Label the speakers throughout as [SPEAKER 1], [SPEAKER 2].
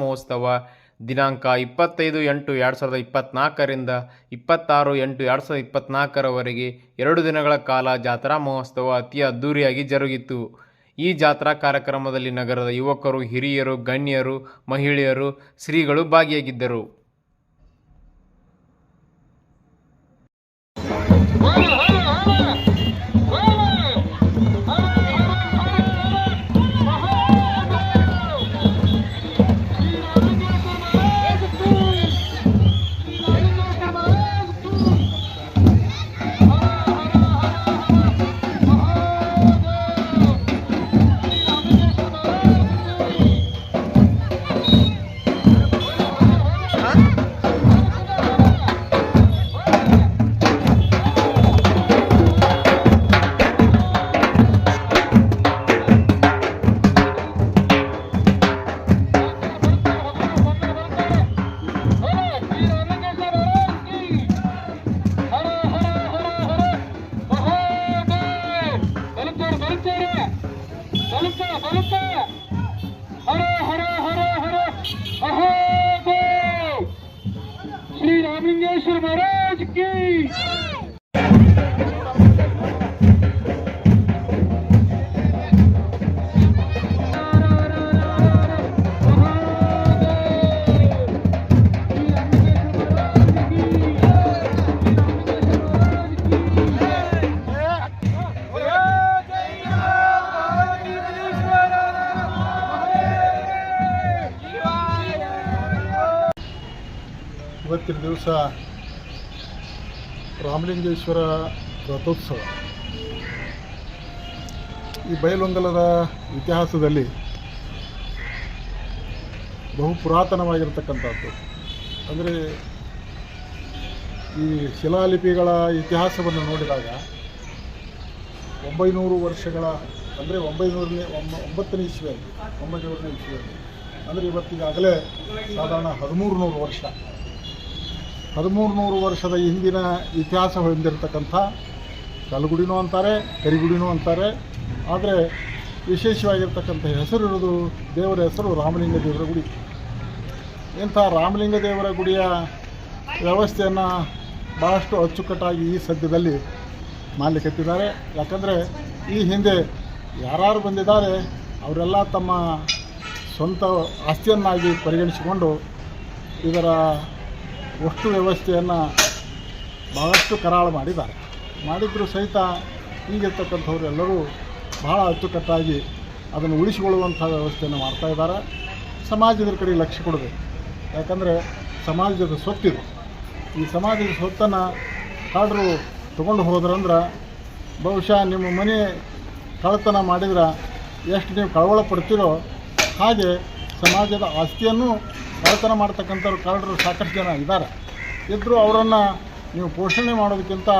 [SPEAKER 1] ಮಹೋತ್ಸವ ದಿನಾಂಕ ಇಪ್ಪತ್ತೈದು ಎಂಟು ಎರಡು ಸಾವಿರದ ಇಪ್ಪತ್ತ್ನಾಲ್ಕರಿಂದ ಇಪ್ಪತ್ತಾರು ಎಂಟು ಎರಡು ಸಾವಿರದ ಇಪ್ಪತ್ತ್ನಾಲ್ಕರವರೆಗೆ ಎರಡು ದಿನಗಳ ಕಾಲ ಜಾತ್ರಾ ಮಹೋತ್ಸವ ಅತಿ ಅದ್ಧೂರಿಯಾಗಿ ಜರುಗಿತು. ಈ ಜಾತ್ರಾ ಕಾರ್ಯಕ್ರಮದಲ್ಲಿ ನಗರದ ಯುವಕರು, ಹಿರಿಯರು, ಗಣ್ಯರು, ಮಹಿಳೆಯರು ಶ್ರೀಗಳು ಭಾಗಿಯಾಗಿದ್ದರು.
[SPEAKER 2] وقت مراج ರಾಮಲಿಂಗೇಶ್ವರ ರಥೋತ್ಸವ. ಈ ಬಯಲೊಂಗಲದ ಇತಿಹಾಸದಲ್ಲಿ ಬಹು ಪುರಾತನವಾಗಿರ್ತಕ್ಕಂಥದ್ದು. ಅಂದರೆ ಈ ಶಿಲಾಲಿಪಿಗಳ ಇತಿಹಾಸವನ್ನು ನೋಡಿದಾಗ ಒಂಬೈನೂರು ವರ್ಷಗಳ, ಅಂದರೆ ಒಂಬೈನೂರನೇ, ಒಂಬ, ಒಂಬತ್ತನೇ ಇಸ್ವಿಯಲ್ಲಿ, ಒಂಬೈನೂರನೇ ಇಸ್ವಿಯಲ್ಲಿ. ಅಂದರೆ ಇವತ್ತಿಗಾಗಲೇ ಸಾಧಾರಣ ಹದಿಮೂರು ನೂರು ವರ್ಷ. ಹದಿಮೂರು ನೂರು ವರ್ಷದ ಹಿಂದಿನ ಇತಿಹಾಸ ಹೊಂದಿರತಕ್ಕಂಥ ಕಲ್ಗುಡಿನೂ ಅಂತಾರೆ, ಕರಿಗುಡಿನೂ ಅಂತಾರೆ. ಆದರೆ ವಿಶೇಷವಾಗಿರ್ತಕ್ಕಂಥ ಹೆಸರು ಇರೋದು ದೇವರ ಹೆಸರು ರಾಮಲಿಂಗ ದೇವರ ಗುಡಿ. ಇಂಥ ರಾಮಲಿಂಗ ದೇವರ ಗುಡಿಯ ವ್ಯವಸ್ಥೆಯನ್ನು ಭಾಳಷ್ಟು ಅಚ್ಚುಕಟ್ಟಾಗಿ ಈ ಸದ್ಯದಲ್ಲಿ ಮಾಡಲಿಕ್ಕೆತ್ತಿದ್ದಾರೆ ಯಾಕಂದರೆ ಈ ಹಿಂದೆ ಯಾರು ಬಂದಿದ್ದಾರೆ, ಅವರೆಲ್ಲ ತಮ್ಮ ಸ್ವಂತ ಆಸ್ತಿಯನ್ನಾಗಿ ಪರಿಗಣಿಸಿಕೊಂಡು ಇದರ ಒಷ್ಟು ವ್ಯವಸ್ಥೆಯನ್ನು ಬಹಳಷ್ಟು ಕರಾಳ ಮಾಡಿದ್ದಾರೆ. ಮಾಡಿದರೂ ಸಹಿತ ಈಗಿರ್ತಕ್ಕಂಥವ್ರು ಎಲ್ಲರೂ ಬಹಳ ಅಚ್ಚುಕಟ್ಟಾಗಿ ಅದನ್ನು ಉಳಿಸಿಕೊಳ್ಳುವಂಥ ವ್ಯವಸ್ಥೆಯನ್ನು ಮಾಡ್ತಾ ಇದ್ದಾರೆ. ಸಮಾಜದ ಕಡೆ ಲಕ್ಷ್ಯ ಕೊಡಬೇಕು. ಯಾಕಂದರೆ ಸಮಾಜದ ಸ್ವತ್ತಿದು. ಈ ಸಮಾಜದ ಸ್ವತ್ತನ್ನು ಕಾಡ್ರು ತೊಗೊಂಡು ಹೋದ್ರಂದ್ರೆ ಬಹುಶಃ ನಿಮ್ಮ ಮನೆ ಕಳ್ಳತನ ಮಾಡಿದ್ರೆ ಎಷ್ಟು ನೀವು ಕಳವಳ ಪಡ್ತೀರೋ ಹಾಗೆ ಸಮಾಜದ ಆಸ್ತಿಯನ್ನು ಕಳ್ಳತನ ಮಾಡ್ತಕ್ಕಂಥವ್ರು ಕಾರ್ಡರು ಸಾಕಷ್ಟು ಜನ ಇದ್ದಾರೆ. ಇದ್ದರೂ ಅವರನ್ನು ನೀವು ಪೋಷಣೆ ಮಾಡೋದಕ್ಕಿಂತ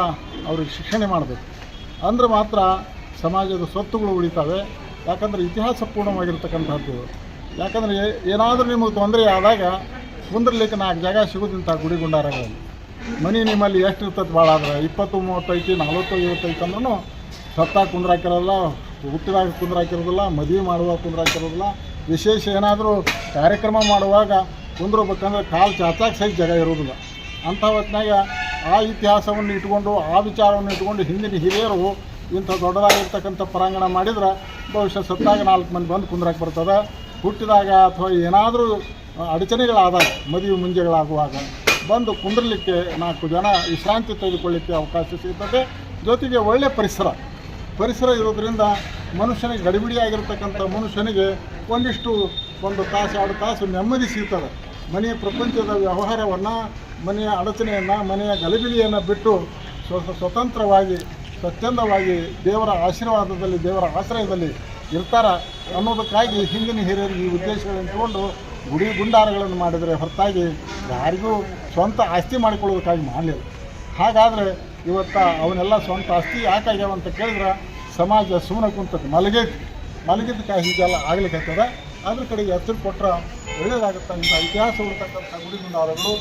[SPEAKER 2] ಅವ್ರಿಗೆ ಶಿಕ್ಷಣ ಮಾಡಬೇಕು. ಅಂದ್ರೆ ಮಾತ್ರ ಸಮಾಜದ ಸ್ವತ್ತುಗಳು ಉಳಿತಾವೆ. ಯಾಕಂದರೆ ಇತಿಹಾಸ ಪೂರ್ಣವಾಗಿರ್ತಕ್ಕಂಥದ್ದು. ಯಾಕಂದರೆ ಏನಾದರೂ ನಿಮಗೆ ತೊಂದರೆ ಆದಾಗ ಕುಂದ್ರಲಿಕ್ಕೆ ನಾಲ್ಕು ಜಾಗ ಸಿಗೋದಿಂಥ ಗುಡಿ ಗುಂಡಾರಗಳಲ್ಲಿ ಮನೆ ನಿಮ್ಮಲ್ಲಿ ಎಷ್ಟು ಇರ್ತದೆ ಭಾಳ ಆದ್ರೆ ಇಪ್ಪತ್ತು ಮೂವತ್ತೈತಿ ನಲ್ವತ್ತು ಐವತ್ತೈತಿ ಅಂದ್ರೂ ಸತ್ತಾಗ ಕುಂದ್ರಾಕಿರೋಲ್ಲ ಹುಟ್ಟಿದಾಗ ಕುಂದ್ರಾಕಿರೋದಿಲ್ಲ, ಮದುವೆ ಮಾಡುವಾಗ ಕುಂದ್ರಾಕಿರೋದಿಲ್ಲ ವಿಶೇಷ ಏನಾದರೂ ಕಾರ್ಯಕ್ರಮ ಮಾಡುವಾಗ ಕುಂದ್ರಬೇಕಂದ್ರೆ ಕಾಲು ಚಾಚಾಕ್ ಸಹಿತ ಜಾಗ ಇರೋದಿಲ್ಲ ಅಂಥ ಹೊತ್ತಿನಾಗ ಆ ಇತಿಹಾಸವನ್ನು ಇಟ್ಕೊಂಡು ಆ ವಿಚಾರವನ್ನು ಇಟ್ಕೊಂಡು ಹಿಂದಿನ ಹಿರಿಯರು ಇಂಥ ದೊಡ್ಡದಾಗಿರ್ತಕ್ಕಂಥ ಪರಾಂಗಣ ಮಾಡಿದ್ರೆ ಬಹುಶಃ ಸತ್ತಾಗ ನಾಲ್ಕು ಮಂದಿ ಬಂದು ಕುಂದ್ರಕ್ಕೆ ಬರ್ತದೆ. ಹುಟ್ಟಿದಾಗ ಅಥವಾ ಏನಾದರೂ ಅಡಚಣೆಗಳಾದಾಗ, ಮದುವೆ ಮುಂಜೆಗಳಾಗುವಾಗ ಬಂದು ಕುಂದ್ರಲಿಕ್ಕೆ ನಾಲ್ಕು ಜನ ವಿಶ್ರಾಂತಿ ತೆಗೆದುಕೊಳ್ಳಿಕ್ಕೆ ಅವಕಾಶ ಸಿಗ್ತದೆ. ಜೊತೆಗೆ ಒಳ್ಳೆಯ ಪರಿಸರ. ಪರಿಸರ ಇರೋದ್ರಿಂದ ಮನುಷ್ಯನಿಗೆ ಗಡಿಬಿಡಿಯಾಗಿರ್ತಕ್ಕಂಥ ಮನುಷ್ಯನಿಗೆ ಒಂದಿಷ್ಟು ಒಂದು ತಾಸು ಎರಡು ತಾಸು ನೆಮ್ಮದಿ ಸಿಗ್ತದೆ. ಮನೆಯ ಪ್ರಪಂಚದ ವ್ಯವಹಾರವನ್ನು, ಮನೆಯ ಅಡಚಣೆಯನ್ನು, ಮನೆಯ ಗಲಿಬಿಲಿಯನ್ನು ಬಿಟ್ಟು ಸ್ವ, ಸ್ವತಂತ್ರವಾಗಿ ಸ್ವಚ್ಛಂದವಾಗಿ ದೇವರ ಆಶೀರ್ವಾದದಲ್ಲಿ, ದೇವರ ಆಶ್ರಯದಲ್ಲಿ ಇರ್ತಾರ ಅನ್ನೋದಕ್ಕಾಗಿ ಹಿಂದಿನ ಹಿರಿಯರು ಈ ಉದ್ದೇಶಗಳನ್ನು ತಗೊಂಡು ಗುಡಿ ಗುಂಡಾರಗಳನ್ನು ಮಾಡಿದರೆ ಹೊರತಾಗಿ ಯಾರಿಗೂ ಸ್ವಂತ ಆಸ್ತಿ ಮಾಡಿಕೊಳ್ಳೋದಕ್ಕಾಗಿ ಮಾಡಲಿಲ್ಲ. ಹಾಗಾದರೆ ಇವತ್ತು ಅವನ್ನೆಲ್ಲ ಸ್ವಂತ ಆಸ್ತಿ ಯಾಕಾಗ್ಯಾವ ಅಂತ ಕೇಳಿದ್ರೆ? ಸಮಾಜ ಸುಮ್ಮನೆ ಮಲಗೆ ಮಲಗೈತಿ ಮಲಗಿದ್ದಕ್ಕೆ ಹೀಗೆಲ್ಲ ಆಗ್ಲಿಕ್ಕೆ ಅದ್ರ ಕಡೆಗೆ ಎಚ್ಚರ ಕೊಟ್ಟರೆ ಒಳ್ಳೆಯದಾಗುತ್ತೆ ಇಂಥ ಇತಿಹಾಸ ಉಳ್ತಕ್ಕಂಥ ಗುಡಿ ಗುಂಡಾರಗಳು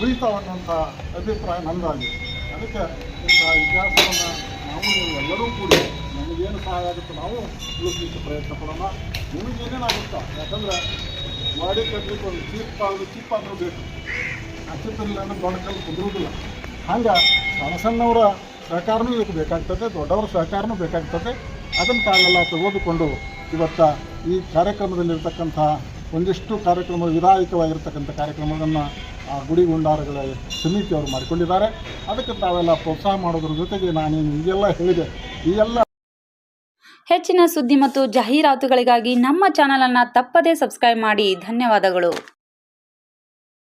[SPEAKER 2] ಉಳಿತಾವ ಅನ್ನುವಂಥ ಅಭಿಪ್ರಾಯ ನನ್ನದಾಗಿದೆ ಅದಕ್ಕೆ ಇಂಥ ಇತಿಹಾಸವನ್ನು ನಾವು ಎಲ್ಲರೂ ಕೂಡಿ ನಮಗೇನು ಸಹಾಯ ಆಗುತ್ತೆ ನಾವು ಉಳಿಸಲಿಕ್ಕೆ ಪ್ರಯತ್ನ ಪಡೋಣ. ನಿಮಗೇನೇನಾಗುತ್ತೋ ಯಾಕಂದ್ರೆ ಮಾಡಿ ಕಟ್ಟಲಿಕ್ಕೆ ಒಂದು ಚೀಪ್ ಆದ್ರೂ ಚೀಪ್ ಆದರೂ ಬೇಕು. ಆ ಚಿತ್ರದಲ್ಲಿ ದೊಡ್ಡ ಕಲ್ಲು ಕುದುರುವುದಿಲ್ಲ. ಹಂಗೆ ಸಣ್ಣ ಸಣ್ಣವರ ಸಹಕಾರನೂ ಇದಕ್ಕೆ ಬೇಕಾಗ್ತದೆ, ದೊಡ್ಡವರ ಸಹಕಾರನೂ ಬೇಕಾಗ್ತದೆ. ಅದನ್ನು ತಾವೆಲ್ಲ ತೆಗೆದುಕೊಂಡು ಇವತ್ತು ಈ ಕಾರ್ಯಕ್ರಮದಲ್ಲಿರ್ತಕ್ಕಂಥ ಒಂದಿಷ್ಟು ಕಾರ್ಯಕ್ರಮ ವಿಧಾಯಕವಾಗಿರ್ತಕ್ಕಂಥ ಕಾರ್ಯಕ್ರಮಗಳನ್ನು ಆ ಗುಡಿ ಗುಂಡಾರಗಳ ಸಮಿತಿಯವರು ಮಾಡಿಕೊಂಡಿದ್ದಾರೆ. ಅದಕ್ಕೆ ತಾವೆಲ್ಲ ಪ್ರೋತ್ಸಾಹ ಮಾಡೋದ್ರ ಜೊತೆಗೆ ನಾನೇನು ಈಗೆಲ್ಲ ಹೇಳಿದೆ. ಈ ಎಲ್ಲ
[SPEAKER 3] ಹೆಚ್ಚಿನ ಸುದ್ದಿ ಮತ್ತು ಜಾಹೀರಾತುಗಳಿಗಾಗಿ ನಮ್ಮ ಚಾನಲನ್ನು ತಪ್ಪದೇ ಸಬ್ಸ್ಕ್ರೈಬ್ ಮಾಡಿ. ಧನ್ಯವಾದಗಳು.